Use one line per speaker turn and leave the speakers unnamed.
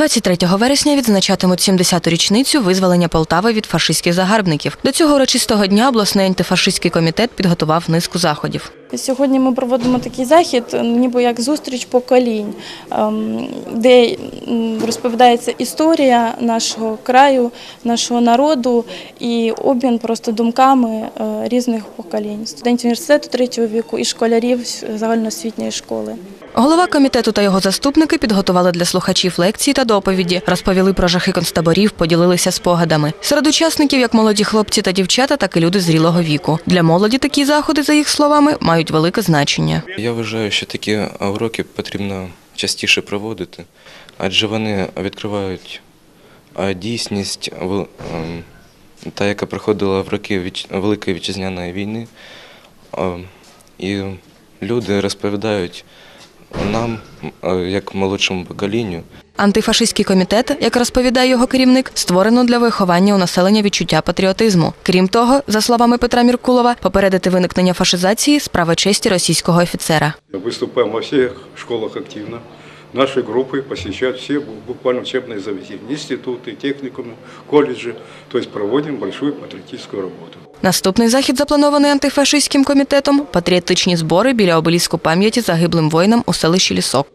23 вересня відзначатимуть 70-ту річницю визволення Полтави від фашистських загарбників. До цього урочистого дня обласний антифашистський комітет підготував низку заходів.
Сьогодні ми проводимо такий захід, ніби як зустріч поколінь, ем, де розповідається історія нашого краю, нашого народу і обмін просто думками е, різних поколінь студентів університету третього віку і школярів загальноосвітньої школи.
Голова комітету та його заступники підготували для слухачів лекції та доповіді, розповіли про жахи концтаборів, поділилися спогадами. Серед учасників як молоді хлопці та дівчата, так і люди зрілого віку. Для молоді такі заходи, за їх словами, мають велике значення.
Я вважаю, що такі уроки потрібно частіше проводити, адже вони відкривають дійсність, ем, та, яка проходила в роки Великої вітчизняної війни. І люди розповідають нам, як молодшому поколінню,
Антифашистський комітет, як розповідає його керівник, створено для виховання у населення відчуття патріотизму. Крім того, за словами Петра Міркулова, попередити виникнення фашизації справа честі російського офіцера.
Выступаем во всех школах активно. Наши группы посещают все буквально учебные заведения, институты, техникумы, колледжи. То есть проводим большую патриотическую работу.
Наступний захід запланований антифашистським комітетом патріотичні збори біля обеліску пам'яті загиблим воїнам у селищі Лісок.